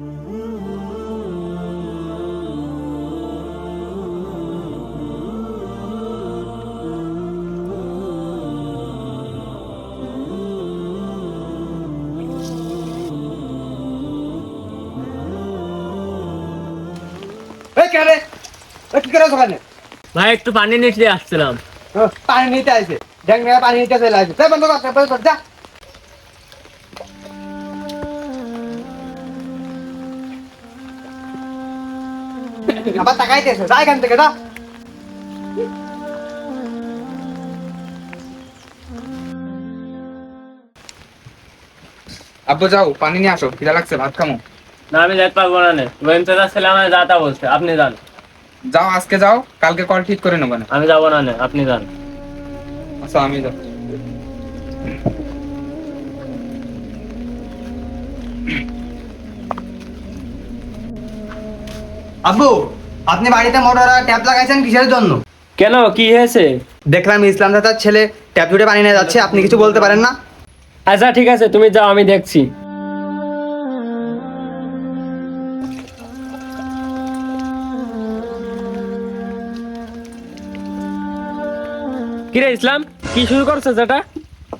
এই কে করে ওখানে? ভাই একটু পানি নিতে আসছিলাম। পানি নিতে আসে মেয়ে পানি নিতে চলে আসে তাই বন্ধ কর, যা। আবার তাকাইতেছে যা এখান থেকে যা। আব্বু যাও পানি নিয়ে আসো খিদা লাগছে ভাত খামো। না আমি যেতে পারব না চাচা ছেলে আমার যাতা বলছে আপনি যান। যাও আজকে যাও কালকে কল ঠিক করে নেব না। আমি যাব না আপনি যান। আচ্ছা আমি যাও আব্বু আপনি বাড়িতে মোটর আর ট্যাপ লাগাইছেন কিসের জন্য? কেন? কি হয়েছে? দেখলাম ইসলাম দাদার ছেলে ট্যাপ জুড়ে পানি নিয়ে যাচ্ছে আপনি কিছু বলতে পারেন না? আচ্ছা ঠিক আছে তুমি যাও আমি দেখছি। কিরে ইসলাম কি শুরু করছ যেটা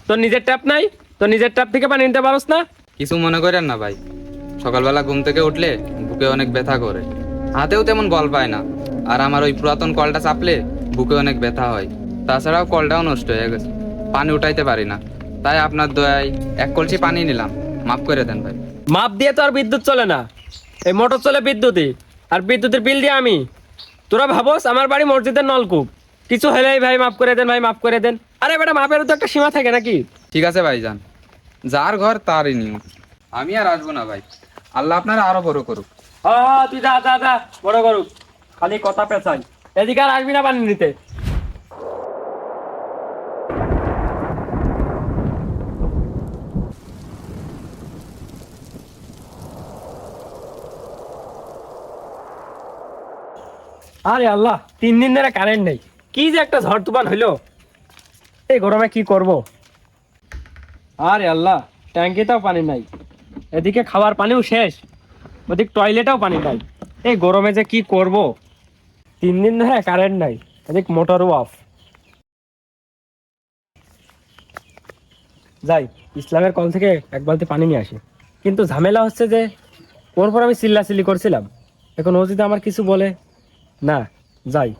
তোর নিজের ট্যাপ নাই? তোর নিজের ট্যাপ থেকে পানি নিতে পারোস না? কিছু মনে করেন না ভাই। সকালবেলা ঘুম থেকে উঠলে বুকে অনেক ব্যথা করে। হাতেও তেমন বল পায় না। আর আমার ওই পুরাতন কলটা চাপলে বুকে অনেক ব্যথা হয়। তাছাড়াও কলটাও নষ্ট হয়ে গেছে। পানি উঠাইতে পারি না। তাই আপনার দয়ায় এক কলসি পানি নিলাম। মাফ করে দেন ভাই। মাপ দিয়ে তো আর বিদ্যুৎ চলে না। এই মোটর চলে বিদ্যুতে। আর বিদ্যুতের বিল দিয়ে আমি। তোরা ভাবোস আমার বাড়ি মসজিদের নলকূপ। কিছু হলেই ভাই মাফ করে দেন ভাই মাফ করে দেন। আরে বেটা মাপেরও তো একটা সীমা থাকে নাকি? ঠিক আছে ভাই যান যার ঘর তারই নিয়ম। আমি আর আসব না ভাই। আল্লাহ আপনার আরও বড় করুক। হ্যাঁ তুই যা যা যা, বড় করুক খালি কথা পেঁচাই। এদিকে আর আসবি না পানি নিতে আরে আল্লাহ, তিন দিন ধরে কারেন্ট নেই। কি যে একটা ঝড় তুফান হইল। এই গরমে কি করব? আরে আল্লাহ, ট্যাঙ্কিতেও পানি নাই। এদিকে খাবার পানিও শেষ। ওদিক টয়লেটেও পানি নাই। এই গরমে যে কি করব? তিন দিন ধরে কারেন্ট নাই, এদিক মোটরও অফ যাই, ইসলামের কল থেকে এক বালতি পানি নিয়ে আসি। কিন্তু ঝামেলা হচ্ছে যে, ওর পর আমি চিল্লাচিল্লি করছিলাম। এখন ও যদি আমার কিছু বলে, না, যাই,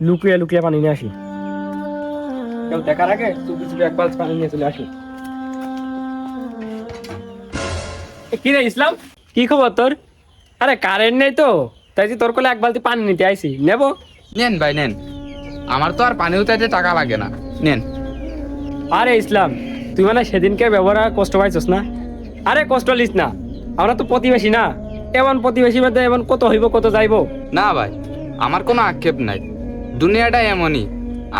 লুকিয়ে লুকিয়ে পানি নিয়ে আসি। কেউ দেখার আগে চুপি চুপি এক বালতি পানি নিয়ে চলে আসি। কি রে ইসলাম? কি খবর তোর? আরে কারেন্ট নেই তো তাই যে তোর কোলে এক বালতি পানি নিতে আইছি। নেব? নেন ভাই নেন। আমার তো আর পানি উঠাইতে টাকা লাগে না। নেন। আরে ইসলাম তুই মানে সেদিনকে ব্যবহার কষ্ট পাইছস না? আরে কষ্ট লিস না আমরা তো প্রতিবেশী না। এমন প্রতিবেশী মধ্যে এমন কত হইব কত যাইব? না ভাই আমার কোনো আক্ষেপ নাই। দুনিয়াটা এমনই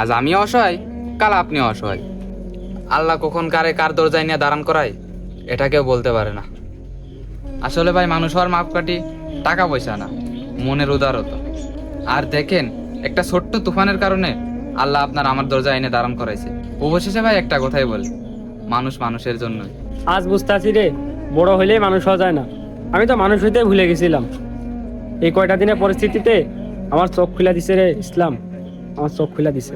আজ আমি অসহায় কাল আপনি অসহায়। আল্লাহ কখন কারে কার দরজায় নিয়ে দাঁড়ান করায় এটা কেউ বলতে পারে না। আসলে ভাই, মানুষ হওয়ার মাপকাঠি টাকা পয়সা না, মনের উদারতা। আর দেখেন, একটা ছোট্ট তুফানের কারণে আল্লাহ আপনার আমার দরজা এনে দাঁড়ান করাইছে। অবশেষে ভাই একটা কথাই বলি, মানুষ মানুষের জন্যই। আজ বুঝতে আছি রে, বড় হইলেই মানুষ হওয়া যায় না। আমি তো মানুষ হইতে ভুলে গেছিলাম। এই কয়টা দিনের পরিস্থিতিতে আমার চোখ খুলে দিছে রে ইসলাম। আমার চোখ খুলে দিছে।